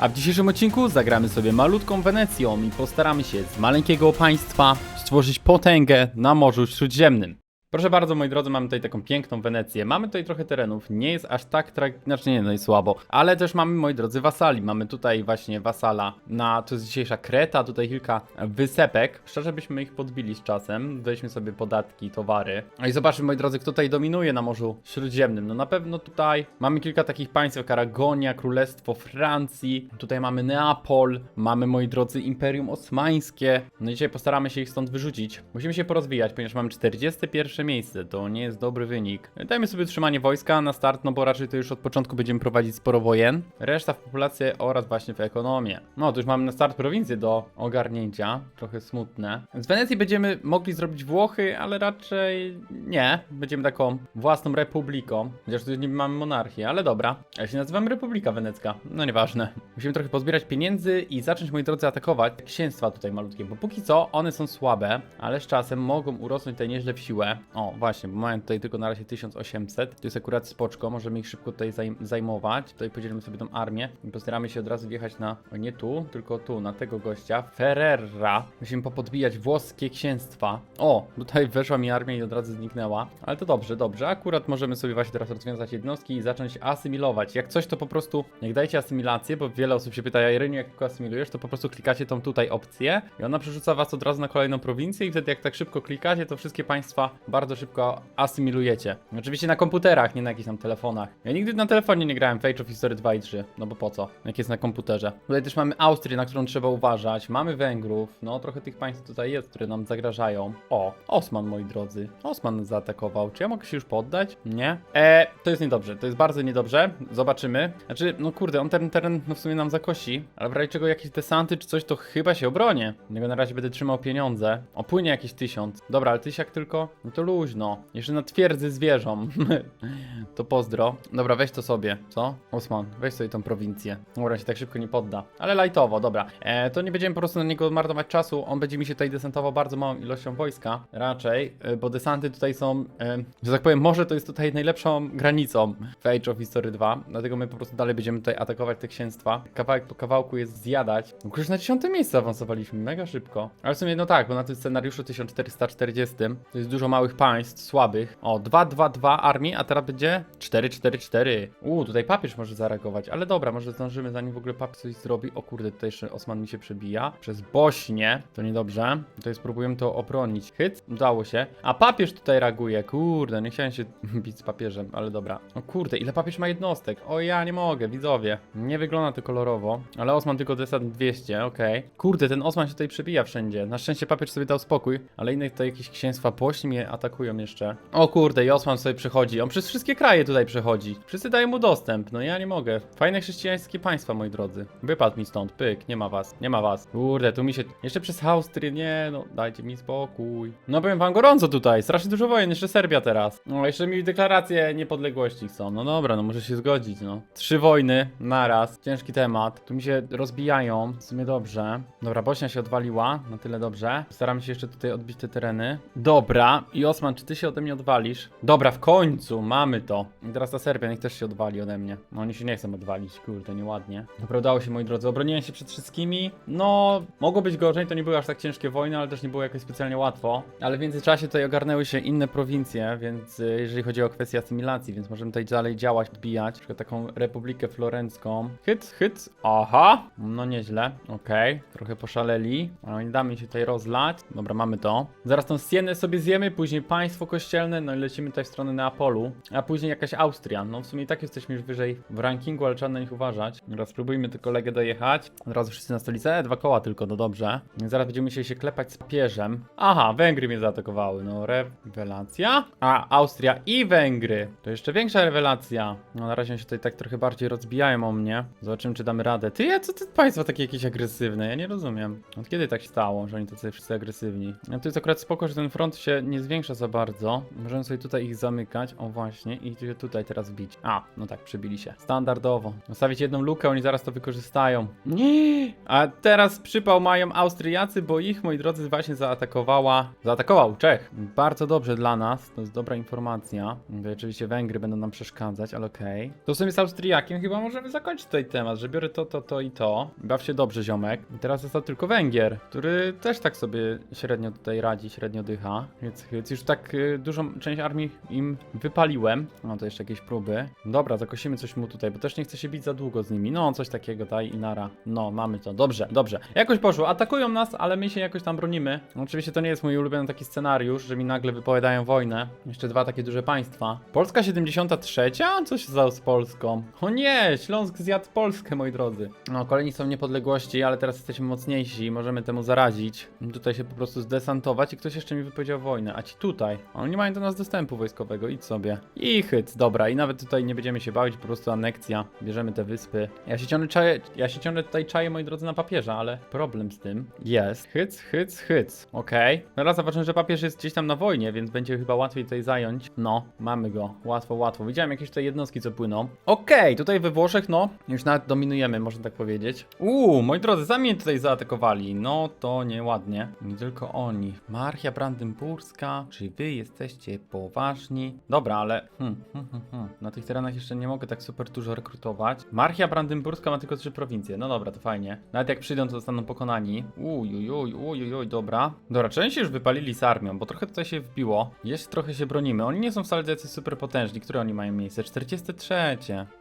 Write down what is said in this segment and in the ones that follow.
A w dzisiejszym odcinku zagramy sobie malutką Wenecją i postaramy się z maleńkiego państwa stworzyć potęgę na Morzu Śródziemnym. Proszę bardzo, moi drodzy, mamy tutaj taką piękną Wenecję. Mamy tutaj trochę terenów, nie jest aż tak trag... znaczy nie, no jest słabo, ale też mamy, moi drodzy, wasali. Mamy tutaj właśnie wasala na, to jest dzisiejsza Kreta, tutaj kilka wysepek. Szczerze byśmy ich podbili z czasem, daliśmy sobie podatki, towary. I zobaczmy, moi drodzy, kto tutaj dominuje na Morzu Śródziemnym. No na pewno tutaj mamy kilka takich państw jak Aragonia, Królestwo Francji, tutaj mamy Neapol, mamy, moi drodzy, Imperium Osmańskie. No i dzisiaj postaramy się ich stąd wyrzucić. Musimy się porozwijać, ponieważ mamy 41 miejsce, to nie jest dobry wynik. Dajmy sobie trzymanie wojska na start, no bo raczej to już od początku będziemy prowadzić sporo wojen. Reszta w populację oraz właśnie w ekonomię. No to już mamy na start prowincję do ogarnięcia, trochę smutne. Z Wenecji będziemy mogli zrobić Włochy, ale raczej nie. Będziemy taką własną republiką, chociaż tu nie mamy monarchię, ale dobra. Ja się nazywam Republika Wenecka, no nieważne. Musimy trochę pozbierać pieniędzy i zacząć, moi drodzy, atakować księstwa tutaj malutkie, bo póki co one są słabe, ale z czasem mogą urosnąć tutaj nieźle w siłę. O, właśnie, bo mają tutaj tylko na razie 1800. To jest akurat spoczko, możemy ich szybko tutaj zajm zajmować. Tutaj podzielimy sobie tą armię i postaramy się od razu wjechać na, o, nie tu, tylko tu, na tego gościa, Ferrera. Musimy popodbijać włoskie księstwa. O, tutaj weszła mi armia i od razu zniknęła. Ale to dobrze, dobrze. Akurat możemy sobie właśnie teraz rozwiązać jednostki i zacząć asymilować. Jak coś, to po prostu, jak dajcie asymilację, bo wiele osób się pyta, Iryniu, jak tylko asymilujesz, to po prostu klikacie tą tutaj opcję i ona przerzuca was od razu na kolejną prowincję i wtedy jak tak szybko klikacie, to wszystkie państwa bardzo szybko asymilujecie. Oczywiście na komputerach, nie na jakichś tam telefonach. Ja nigdy na telefonie nie grałem w Age of History 2 i 3, no bo po co, jak jest na komputerze. Tutaj też mamy Austrię, na którą trzeba uważać, mamy Węgrów, no trochę tych państw tutaj jest, które nam zagrażają. O, Osman, moi drodzy. Osman zaatakował. Czy ja mogę się już poddać? Nie. E, to jest niedobrze, to jest bardzo niedobrze. Zobaczymy. Znaczy, no kurde, on ten teren no w sumie nam zakosi, ale w razie czego jakieś desanty czy coś, to chyba się obronię. Niego na razie będę trzymał pieniądze. Opłynie jakieś tysiąc. Dobra, ale tysiak tylko, no to luźno. Jeszcze na twierdzy zwierzą. to pozdro. Dobra, weź to sobie, co? Osman, weź sobie tą prowincję. Dobra, się tak szybko nie podda. Ale lajtowo, dobra. E, to nie będziemy po prostu na niego marnować czasu. On będzie mi się tutaj desantował bardzo małą ilością wojska. Raczej, e, bo desanty tutaj są, e, że tak powiem, może to jest tutaj najlepszą granicą w Age of History 2. Dlatego my po prostu dalej będziemy tutaj atakować te księstwa. Kawałek po kawałku jest zjadać. No, Już na 10 miejsce awansowaliśmy, mega szybko. Ale w sumie, no tak, bo na tym scenariuszu 1440 to jest dużo małych państw, słabych. O, 2-2-2 armii, a teraz będzie 4-4-4. Uuu, tutaj papież może zareagować, ale dobra, może zdążymy zanim w ogóle papież coś zrobi. O kurde, tutaj jeszcze Osman mi się przebija. Przez Bośnię, to niedobrze. Tutaj spróbujemy to obronić. Hyt, udało się. A papież tutaj reaguje, kurde, nie chciałem się bić z papieżem, ale dobra. O kurde, ile papież ma jednostek? O ja nie mogę, widzowie. Nie wygląda to kolorowo, ale Osman tylko desant 200, okej. Kurde, ten Osman się tutaj przebija wszędzie. Na szczęście papież sobie dał spokój, ale inne tutaj jakieś księstwa Bośni mnie atakują jeszcze. O kurde, i Osman sobie przechodzi. On przez wszystkie kraje tutaj przechodzi. Wszyscy dają mu dostęp, no ja nie mogę. Fajne chrześcijańskie państwa, moi drodzy. Wypadł mi stąd, pyk, nie ma was, nie ma was. Kurde, tu mi się... Jeszcze przez Austrię, nie no, dajcie mi spokój. No powiem wam gorąco tutaj, strasznie dużo wojen, jeszcze Serbia teraz. No, jeszcze mi deklarację niepodległości chcą. No dobra, no muszę się zgodzić, no. Trzy wojny naraz, ciężki temat. Tu mi się rozbijają, w sumie dobrze. Dobra, Bośnia się odwaliła, na tyle dobrze. Staramy się jeszcze tutaj odbić te tereny. Dobra, i Czy ty się ode mnie odwalisz? Dobra, w końcu, mamy to. I teraz ta Serbia niech też się odwali ode mnie. No oni się nie chcą odwalić, kurde, nieładnie. Dobra, udało się, moi drodzy, obroniłem się przed wszystkimi. No, mogło być gorzej, to nie były aż tak ciężkie wojny, ale też nie było jakoś specjalnie łatwo. Ale w międzyczasie tutaj ogarnęły się inne prowincje, więc y, jeżeli chodzi o kwestię asymilacji, więc możemy tutaj dalej działać, odbijać. Na przykład taką Republikę Florencką. Hyt, hyt, aha, no nieźle, okej, trochę poszaleli, ale nie damy się tutaj rozlać. Dobra, mamy to. Zaraz tą Sienę sobie zjemy, później państwo kościelne, no i lecimy tutaj w stronę Neapolu, a później jakaś Austria. No w sumie i tak jesteśmy już wyżej w rankingu, ale trzeba na nich uważać. Teraz spróbujmy tylko kolegę dojechać. Od razu wszyscy na stolicę, e, dwa koła tylko, no dobrze. Zaraz będziemy musieli się klepać z papieżem. Aha, Węgry mnie zaatakowały, no rewelacja. A, Austria i Węgry. To jeszcze większa rewelacja. No na razie się tutaj tak trochę bardziej rozbijają o mnie. Zobaczymy, czy damy radę. Ty, ja co ty państwo takie jakieś agresywne? Ja nie rozumiem. Od kiedy tak się stało, że oni tacy wszyscy agresywni? No to jest akurat spoko, że ten front się nie zwiększa za bardzo. Możemy sobie tutaj ich zamykać, o właśnie, i tutaj teraz wbić. A, no tak, przybili się. Standardowo. Zostawić jedną lukę, oni zaraz to wykorzystają. Nie! A teraz przypał mają Austriacy, bo ich, moi drodzy, właśnie zaatakowała. Zaatakował Czech. Bardzo dobrze dla nas, to jest dobra informacja. Oczywiście Węgry będą nam przeszkadzać, ale okej. To w sumie z Austriakiem chyba możemy zakończyć tutaj temat, że biorę to, to, to i to. Baw się dobrze, ziomek. I teraz został tylko Węgier, który też tak sobie średnio tutaj radzi, średnio dycha. Więc, więc już tak y, dużą część armii im wypaliłem. No to jeszcze jakieś próby. Dobra, zakosimy coś mu tutaj, bo też nie chcę się bić za długo z nimi. No, coś takiego, daj i nara. No, mamy to. Dobrze, dobrze. Jakoś poszło. Atakują nas, ale my się jakoś tam bronimy. Oczywiście to nie jest mój ulubiony taki scenariusz, że mi nagle wypowiadają wojnę. Jeszcze dwa takie duże państwa. Polska 73? Co się stało z Polską? O nie, Śląsk zjadł Polskę, moi drodzy. No, kolejni są niepodległości, ale teraz jesteśmy mocniejsi i możemy temu zaradzić. Tutaj się po prostu zdesantować i ktoś jeszcze mi wypowiedział wojnę. A ci tutaj? Oni nie mają do nas dostępu wojskowego, idź sobie. I hyc, dobra, i nawet tutaj nie będziemy się bawić, po prostu aneksja. Bierzemy te wyspy. Ja się ciągnę, czaję, ja się ciągnę tutaj czaję, moi drodzy, na papierze, ale problem z tym jest. Hyc, hyc, hyc. Okej. Teraz zobaczymy, że papież jest gdzieś tam na wojnie, więc będzie chyba łatwiej tutaj zająć. No, mamy go. Łatwo, łatwo. Widziałem jakieś tutaj jednostki, co płyną. Okej, tutaj we Włoszech, no, już nawet dominujemy, można tak powiedzieć. Uuu, moi drodzy, sami tutaj zaatakowali. No, to nieładnie. Nie tylko oni. Marchia Brandenburska, czy wy jesteście poważni? Dobra, ale hmm, hmm, hmm, hmm. na tych terenach jeszcze nie mogę tak super dużo rekrutować. Marchia Brandenburska ma tylko trzy prowincje. No dobra, to fajnie. Nawet jak przyjdą, to zostaną pokonani. Uj, uj, uj, uj, dobra. Dobra, część już wypalili z armią, bo trochę tutaj się wbiło. Jeszcze trochę się bronimy. Oni nie są wcale tacy super potężni. Które oni mają miejsce? 43.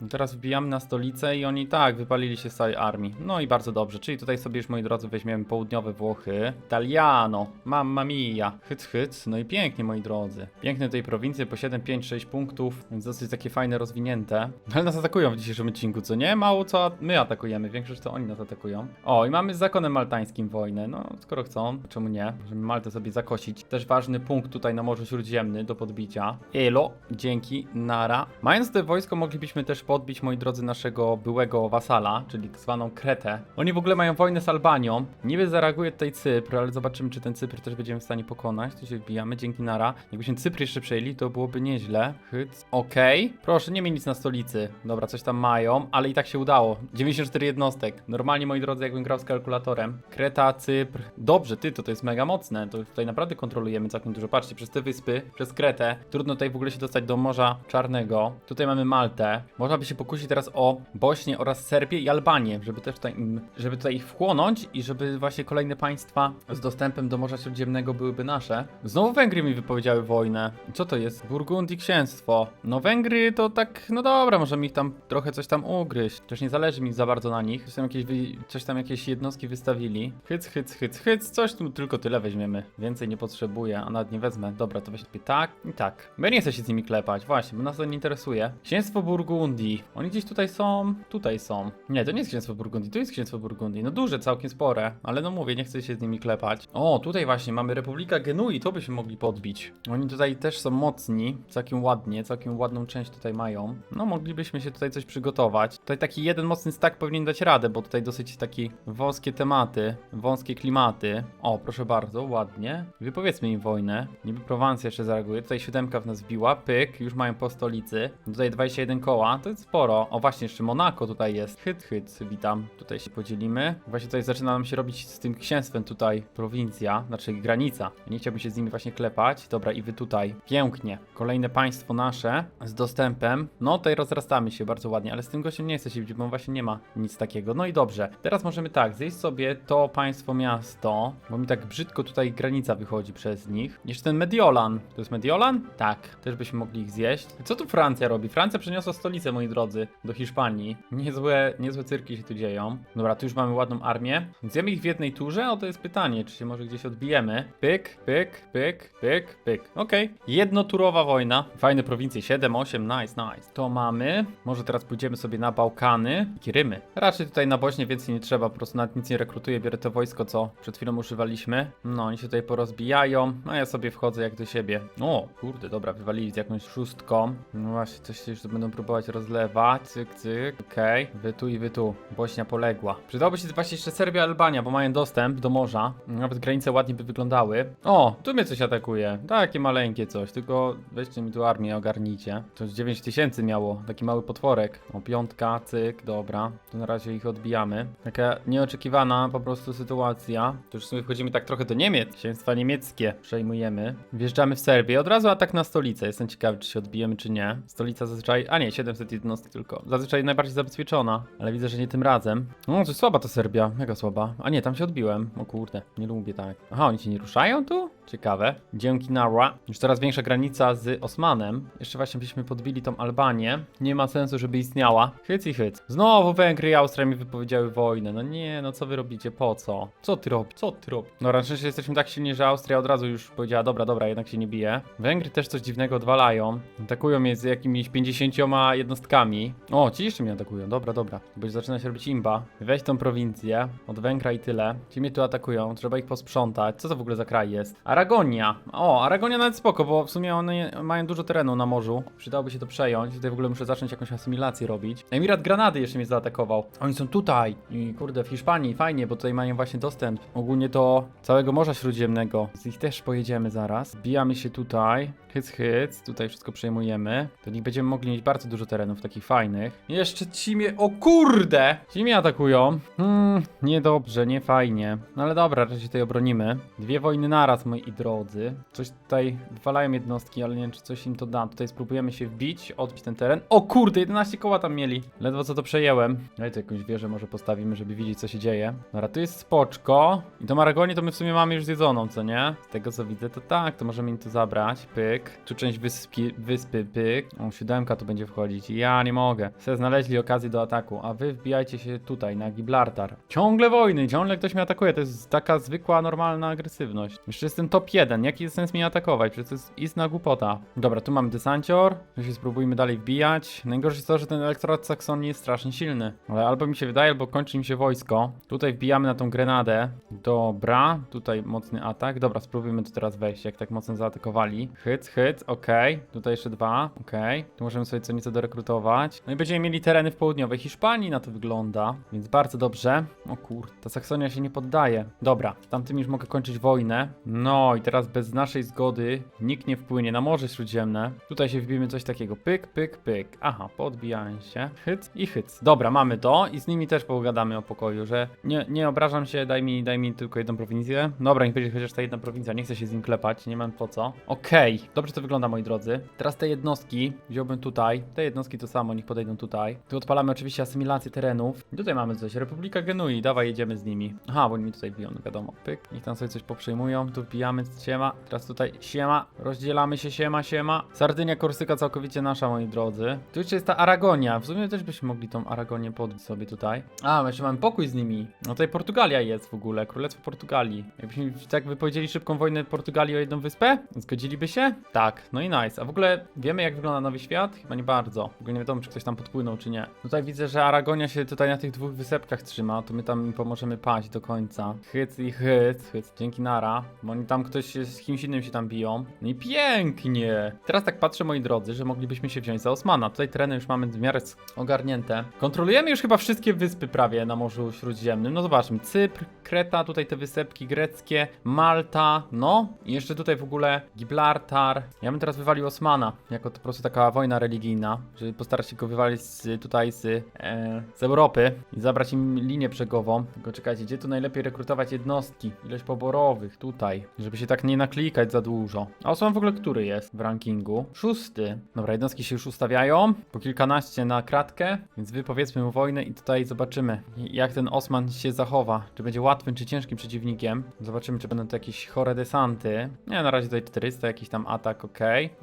No teraz wbijamy na stolicę i oni tak, wypalili się z całej armii. No i bardzo dobrze. Czyli tutaj sobie już, moi drodzy, weźmiemy południowe Włochy. Italiano, mamma mia. Hyc, hyc. No i pięknie, moi drodzy. Piękne tej prowincje po 7, 5, 6 punktów, więc dosyć takie fajne, rozwinięte. Ale nas atakują w dzisiejszym odcinku, co nie? Mało co my atakujemy, większość to oni nas atakują. O, i mamy z zakonem maltańskim wojnę. No, skoro chcą, czemu nie? Możemy Maltę sobie zakosić. Też ważny punkt tutaj na Morzu Śródziemny do podbicia. Elo, dzięki, nara. Mając te wojsko, moglibyśmy też podbić, moi drodzy, naszego byłego wasala, czyli tak zwaną Kretę. Oni w ogóle mają wojnę z Albanią. Niby zareaguje tutaj Cypr, ale zobaczymy, czy ten Cypr też będziemy w stanie pokonać. Tu się wbijamy, dzięki nara. Jakbyśmy Cypr jeszcze przejęli, to byłoby nieźle. Hyc. Okej. Proszę, nie miej nic na stolicy. Dobra, coś tam mają, ale i tak się udało. 94 jednostek. Normalnie, moi drodzy, jakbym grał z kalkulatorem. Kreta, Cypr. Dobrze, ty, to to jest mega mocne. To tutaj naprawdę kontrolujemy całkiem dużo. Patrzcie, przez te wyspy, przez Kretę. Trudno tutaj w ogóle się dostać do Morza Czarnego. Tutaj mamy Maltę. Można by się pokusić teraz o Bośnię oraz Serbię i Albanię, żeby też tutaj, żeby tutaj ich wchłonąć i żeby właśnie kolejne państwa z dostępem do Morza Śródziemnego byłyby nasze. Znowu Węgry mi wypowiedziały wojnę. Co to jest? Burgundii księstwo. No Węgry to tak, no dobra, możemy ich tam trochę coś tam ugryźć. Też nie zależy mi za bardzo na nich. Coś tam jakieś, coś tam jakieś jednostki wystawili. Hyc, hyc, hyc, hyc. Coś tu tylko tyle weźmiemy. Więcej nie potrzebuję, a nawet nie wezmę. Dobra, to weź tak i tak. Ja nie chcę się z nimi klepać, właśnie, bo nas to nie interesuje. Księstwo Burgundii. Oni gdzieś tutaj są. Tutaj są. Nie, to nie jest księstwo Burgundii, to jest księstwo Burgundii. No duże, całkiem spore, ale no mówię, nie chcę się z nimi klepać. O, tutaj właśnie mamy Republika Genui, to byśmy mogli podbić. Oni tutaj też są mocni, całkiem ładnie, całkiem ładną część tutaj mają. No, moglibyśmy się tutaj coś przygotować. Tutaj taki jeden mocny stack powinien dać radę, bo tutaj dosyć taki wąskie tematy, wąskie klimaty. O, proszę bardzo, ładnie. Wypowiedzmy im wojnę. Niby Prowancja jeszcze zareaguje. Tutaj siódemka w nas wbiła, pyk, już mają po stolicy. Tutaj 21 koła, to jest sporo. O, właśnie, jeszcze Monako tutaj jest. Hyt, hyt, witam. Tutaj się podzielimy. Właśnie tutaj zaczyna nam się robić z tym księstwem tutaj prowincja, znaczy granica. Nie chciałbym się z nimi właśnie klepać. Dobra, i wy tutaj. Pięknie. Kolejne państwo nasze z dostępem. No, tutaj rozrastamy się bardzo ładnie, ale z tym gościem nie chcę się bo właśnie nie ma nic takiego. No i dobrze. Teraz możemy tak, zjeść sobie to państwo miasto, bo mi tak brzydko tutaj granica wychodzi przez nich. Jeszcze ten Mediolan. To jest Mediolan? Tak. Też byśmy mogli ich zjeść. Co tu Francja robi? Francja przeniosła stolicę, moi drodzy, do Hiszpanii. Niezłe, niezłe cyrki się tu dzieją. Dobra, tu już mamy ładną armię. Zjemy ich w jednej turze? O, to jest pytanie, czy się może gdzieś odbijemy. Pyk, pyk, pyk, pyk, pyk. Okej. Jednoturowa wojna. Fajne prowincje, 7, 8, nice, nice. To mamy. Może teraz pójdziemy sobie na Bałkany i Rymy. Raczej tutaj na Bośnie więcej nie trzeba, po prostu nawet nic nie rekrutuję, biorę to wojsko, co przed chwilą używaliśmy. No, oni się tutaj porozbijają, a ja sobie wchodzę jak do siebie. O, kurde, dobra, wywalili z jakąś szóstką. No właśnie, coś się już będą próbować rozlewać. Cyk, cyk, okej. Wy tu i wy tu. Bośnia poległa. Przydałoby się właśnie jeszcze Serbia, Albania, bo mają dostęp do morza. Nawet granice ładnie by wyglądały. O, tu mnie coś atakuje. Potrzebuję. Takie maleńkie coś, tylko weźcie mi tu armię, ogarnijcie. To już 9 tysięcy miało, taki mały potworek. O, piątka, cyk, dobra. To na razie ich odbijamy. Taka nieoczekiwana po prostu sytuacja. To już w sumie wchodzimy tak trochę do Niemiec. Księstwa niemieckie przejmujemy. Wjeżdżamy w Serbię. Od razu atak na stolicę. Jestem ciekawy, czy się odbijemy, czy nie. Stolica zazwyczaj... A nie, 700 jednostek tylko. Zazwyczaj najbardziej zabezpieczona. Ale widzę, że nie tym razem. No, coś słaba to Serbia. Mega słaba. A nie, tam się odbiłem. O kurde, nie lubię tak. Aha, oni się nie ruszają tu? Ciekawe. Dzięki Nara. Już coraz większa granica z Osmanem. Jeszcze właśnie byśmy podbili tą Albanię. Nie ma sensu, żeby istniała. Hyc i hyc. Znowu Węgry i Austria mi wypowiedziały wojnę. No nie, no co wy robicie? Po co? Co ty robisz? Co ty robisz? No raczej jesteśmy tak silni, że Austria od razu już powiedziała, dobra, dobra, jednak się nie bije. Węgry też coś dziwnego odwalają. Atakują mnie z jakimiś 50 jednostkami. O, ci jeszcze mnie atakują. Dobra, dobra. Bo zaczyna się robić imba. Weź tą prowincję od Węgra i tyle. Ci mnie tu atakują, trzeba ich posprzątać. Co to w ogóle za kraj jest? Aragonia. O, Aragonia nawet spoko, bo w sumie one mają dużo terenu na morzu. Przydałoby się to przejąć. Tutaj w ogóle muszę zacząć jakąś asymilację robić. Emirat Granady jeszcze mnie zaatakował. Oni są tutaj. I kurde, w Hiszpanii, fajnie, bo tutaj mają właśnie dostęp ogólnie do całego Morza Śródziemnego. Z ich też pojedziemy zaraz. Bijamy się tutaj. Hyc, hyc. Tutaj wszystko przejmujemy. To nich będziemy mogli mieć bardzo dużo terenów takich fajnych. Jeszcze ci mnie... O kurde! Ci mnie atakują. Hmm, niedobrze, nie fajnie. No ale dobra, raczej się tutaj obronimy. Dwie wojny naraz, moi drodzy. Coś tutaj walają jednostki, ale nie wiem, czy coś im to da. Tutaj spróbujemy się wbić, odbić ten teren. O kurde, 11 koła tam mieli. Ledwo co to przejęłem. Ale tu jakąś wieżę może postawimy, żeby widzieć, co się dzieje. Dobra, tu jest spoczko. I tą Aragonię to my w sumie mamy już zjedzoną, co nie? Z tego co widzę, to tak, to możemy im to zabrać. Pyk. Tu część wyspy, wyspy pyk. O, siódemka tu będzie wchodzić. Ja nie mogę. Se znaleźli okazję do ataku, a wy wbijajcie się tutaj, na Gibraltar. Ciągle wojny, ciągle ktoś mnie atakuje. To jest taka zwykła, normalna agresywność. Jeszcze jestem top 1. Jaki jest sens mnie atakować? Przecież to jest istna głupota. Dobra, tu mamy desancior. Tu się spróbujmy dalej wbijać. Najgorsze jest to, że ten elektorat Saksonii jest strasznie silny. Ale albo mi się wydaje, albo kończy mi się wojsko. Tutaj wbijamy na tą grenadę. Dobra, tutaj mocny atak. Dobra, spróbujmy tu teraz wejść, jak tak mocno zaatakowali. Hyc, hyc, okej. Tutaj jeszcze dwa, okej. Tu możemy sobie co nieco dorekrutować. No i będziemy mieli tereny w południowej Hiszpanii, na to wygląda. Więc bardzo dobrze. O kur, ta Saksonia się nie poddaje. Dobra, z tamtym już mogę kończyć wojnę. No i teraz bez naszej zgody nikt nie wpłynie na Morze Śródziemne. Tutaj się wbijemy coś takiego. Pyk, pyk, pyk. Aha, podbijałem się. Hyc i hyc. Dobra, mamy to i z nimi też pogadamy o pokoju, że nie, nie obrażam się, daj mi, daj mi tylko jedną prowincję. Dobra, niech będzie chociaż ta jedna prowincja, nie chcę się z nim klepać, nie mam po co. Okej, dobrze to wygląda, moi drodzy. Teraz te jednostki wziąłbym tutaj. Te jednostki to samo, niech podejdą tutaj. Tu odpalamy oczywiście asymilację terenów. I tutaj mamy coś. Republika Genui, dawaj, jedziemy z nimi. Aha, bo oni tutaj biją, no wiadomo. Pyk, niech tam sobie coś poprzejmują. Tu wbijamy, siema. Teraz tutaj siema. Rozdzielamy się, siema, siema. Sardynia, Korsyka całkowicie nasza, moi drodzy. Tu jeszcze jest ta Aragonia. W sumie też byśmy mogli tą Aragonię podbić sobie tutaj. A, my jeszcze mamy pokój z nimi. No tutaj Portugalia jest w ogóle, Królestwo Portugalii. Jakbyśmy tak wypowiedzieli szybką wojnę Portugalii o jedną wyspę? Zgodziliby się? Tak, no i nice. A w ogóle wiemy jak wygląda Nowy Świat? Chyba nie bardzo. W ogóle nie wiadomo, czy ktoś tam podpłynął, czy nie. Tutaj widzę, że Aragonia się tutaj na tych dwóch wysepkach trzyma, to my tam pomożemy paść do końca. Hyc i hyc, hyc. Dzięki Nara, bo oni tam ktoś się, z kimś innym się tam biją. No i pięknie! Teraz tak patrzę, moi drodzy, że moglibyśmy się wziąć za Osmana. Tutaj tereny już mamy w miarę ogarnięte. Kontrolujemy już chyba wszystkie wyspy prawie na Morzu Śródziemnym. No zobaczmy, Cypr, Kreta, tutaj te wysepki greckie, Malta, no i jeszcze tutaj w ogóle Gibraltar. Ja bym teraz wywalił Osmana, jako to po prostu taka wojna religijna, żeby postarać się go wywalić z, tutaj z, e, z Europy i zabrać im linię brzegową. Tylko czekajcie, gdzie tu najlepiej rekrutować jednostki? Ilość poborowych, tutaj, żeby się tak nie naklikać za dużo. A Osman w ogóle który jest w rankingu? Szósty. Dobra, jednostki się już ustawiają, po kilkanaście na kratkę, więc wy powiedzmy mu wojnę i tutaj zobaczymy, jak ten Osman się zachowa. Czy będzie łatwym, czy ciężkim przeciwnikiem. Zobaczymy, czy będą to jakieś chore desanty. Nie, na razie tutaj 400, jakiś tam atak, ok.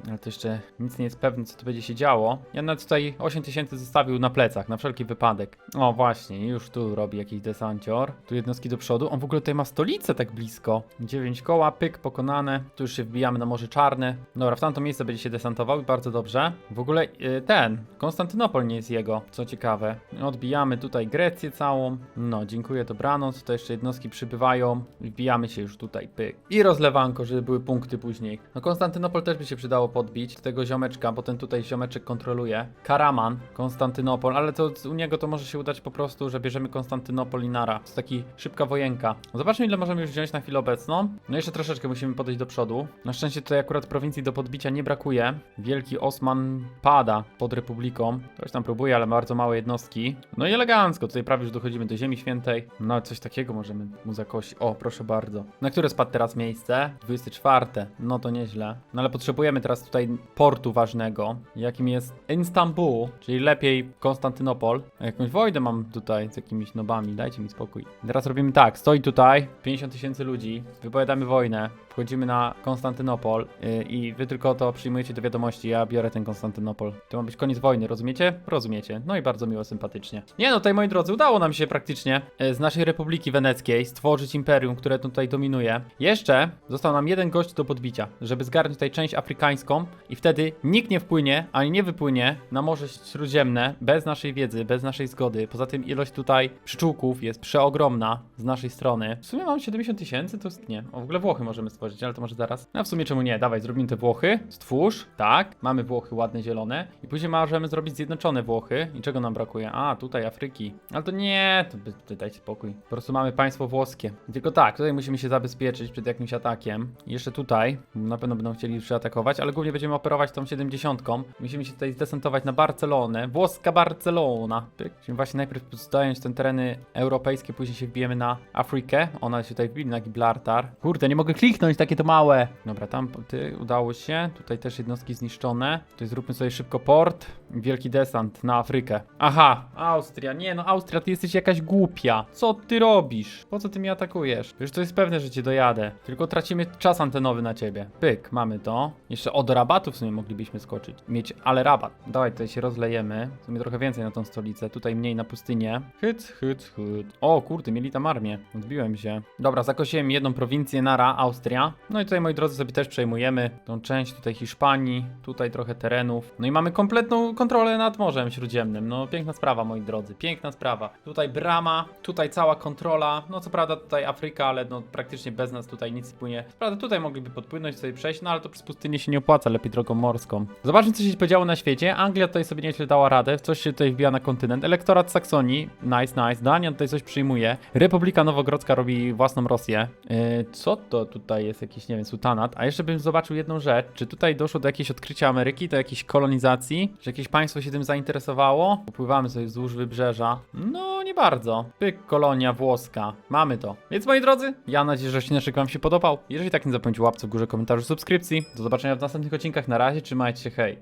Ale to jeszcze nic nie jest pewne, co tu będzie się działo. Ja nawet tutaj 8000 zostawił na plecach, na wszelki wypadek. O, właśnie, już tu robi jakiś desancior. Tu jednostki do przodu. On w ogóle tutaj ma stolicę tak blisko. 9 koła, pyk, pokonane. Tu już się wbijamy na Morze Czarne. Dobra, w tamto miejsce będzie się desantował i bardzo dobrze. W ogóle y, ten, Konstantynopol nie jest jego, co ciekawe. Odbijamy tutaj Grecję całą. No, dziękuję, dobranoc. Tutaj jeszcze jednostki przybywają. Wbijamy się już tutaj, pyk. I rozlewanko, żeby były punkty później. No, Konstantynopol też by się przydało podbić. Tego ziomeczka, bo ten tutaj ziomeczek kontroluje. Karaman, Konstantynopol, ale to u niego to może się udać po prostu, że bierzemy Konstantynopol i Nara. To jest taki szybka wojenka. Zobaczmy, ile możemy już wziąć na chwilę obecną. No, jeszcze troszeczkę musimy podejść do przodu. Na szczęście tutaj akurat prowincji do podbicia nie brakuje. Wielki Osman pada pod Republiką. Ktoś tam próbuje, ale bardzo małe jednostki. No i elegancko, tutaj prawie już dochodzimy do Ziemi Świętej. No coś takiego możemy mu zakosić. O, proszę bardzo. Na które spadł teraz miejsce? 24. No to nieźle. No ale potrzebujemy teraz tutaj portu ważnego, jakim jest Istanbul, czyli lepiej Konstantynopol. Jakąś wojnę mam tutaj z jakimiś nobami, dajcie mi spokój. Teraz robimy tak, stoi tutaj 50 tysięcy ludzi, wypowiadamy wojnę, wchodzimy na Konstantynopol yy, i wy tylko to przyjmujecie do wiadomości, ja biorę ten Konstantynopol. To ma być koniec wojny, rozumiecie? Rozumiecie. No i bardzo miło, sympatycznie. Nie no, tutaj moi drodzy, udało nam się praktycznie yy, z naszej Republiki Weneckiej stworzyć imperium, które tutaj dominuje. Jeszcze został nam jeden gość do podbicia, żeby zgarnąć tutaj część afrykańską i wtedy nikt nie wpłynie, ani nie wypłynie na Morze Śródziemne bez naszej wiedzy, bez naszej zgody. Poza tym ilość tutaj przyczółków jest przeogromna z naszej strony. W sumie mam 70 tysięcy, to jest nie. O, w ogóle Włochy możemy stworzyć, ale to może zaraz. No w sumie czemu nie? Dawaj, zrobimy te Włochy. Stwórz, tak. Mamy Włochy ładne, zielone. I później możemy zrobić zjednoczone Włochy. I czego nam brakuje? A, tutaj Afryki. Ale to nie, to to dajcie spokój. Po prostu mamy państwo włoskie. Tylko tak, tutaj musimy się zabezpieczyć przed jakimś atakiem. Jeszcze tutaj, na pewno będą chcieli przyatakować, ale głównie będziemy operować tą 70. Musimy się tutaj zdesantować na Barcelonę. Włoska Barcelona. Musimy właśnie najpierw zająć te tereny europejskie, później się wbijemy na Afrykę. Ona się tutaj wbili na Gibraltar. Kurde, nie mogę kliknąć, takie to małe. Dobra, tam ty, udało się. Tutaj też jednostki zniszczone. Tutaj zróbmy sobie szybko port. Wielki desant na Afrykę. Aha, Austria. Nie no, Austria, ty jesteś jakaś głupia. Co ty robisz? Po co ty mnie atakujesz? Już to jest pewne, że cię dojadę. Tylko tracimy czas antenowy na ciebie. Pyk, mamy to. Jeszcze od rabatu w sumie moglibyśmy skoczyć. Mieć, ale rabat. Dawaj, tutaj się rozlejemy. W sumie trochę więcej na tą stolicę. Tutaj mniej na pustynię. Hyt, hyt, hyt. O, kurde, mieli tam armię. Odbiłem się. Dobra, zakosiłem jedną prowincję, nara, Austria. No i tutaj, moi drodzy, sobie też przejmujemy tą część tutaj Hiszpanii. Tutaj trochę terenów. No i mamy kompletną kontrolę nad Morzem Śródziemnym. No, piękna sprawa, moi drodzy. Piękna sprawa. Tutaj brama, tutaj cała kontrola. No, co prawda tutaj Afryka, ale no praktycznie bez nas tutaj nic nie płynie. Co prawda tutaj mogliby podpłynąć, sobie przejść, no ale to przez pustynię się nie opłaca, lepiej drogą morską. Zobaczmy, co się podziało na świecie. Anglia tutaj sobie nieźle dała radę, coś się tutaj wbija na kontynent. Elektorat Saksonii, nice, nice. Dania tutaj coś przyjmuje. Republika Nowogrodzka robi własną Rosję. Yy, co to tutaj jest? Jakiś, nie wiem, sultanat. A jeszcze bym zobaczył jedną rzecz. Czy tutaj doszło do jakiegoś odkrycia Ameryki, do jakiejś kolonizacji? Czy jakieś państwo się tym zainteresowało? Popływamy sobie wzdłuż wybrzeża. No, nie bardzo. Pyk, kolonia włoska. Mamy to. Więc moi drodzy, ja mam nadzieję, że odcinek wam się podobał. Jeżeli tak, nie zapomnijcie łapce w górze, komentarzu, subskrypcji. Do zobaczenia w następnych odcinkach. Na razie, trzymajcie się, hej.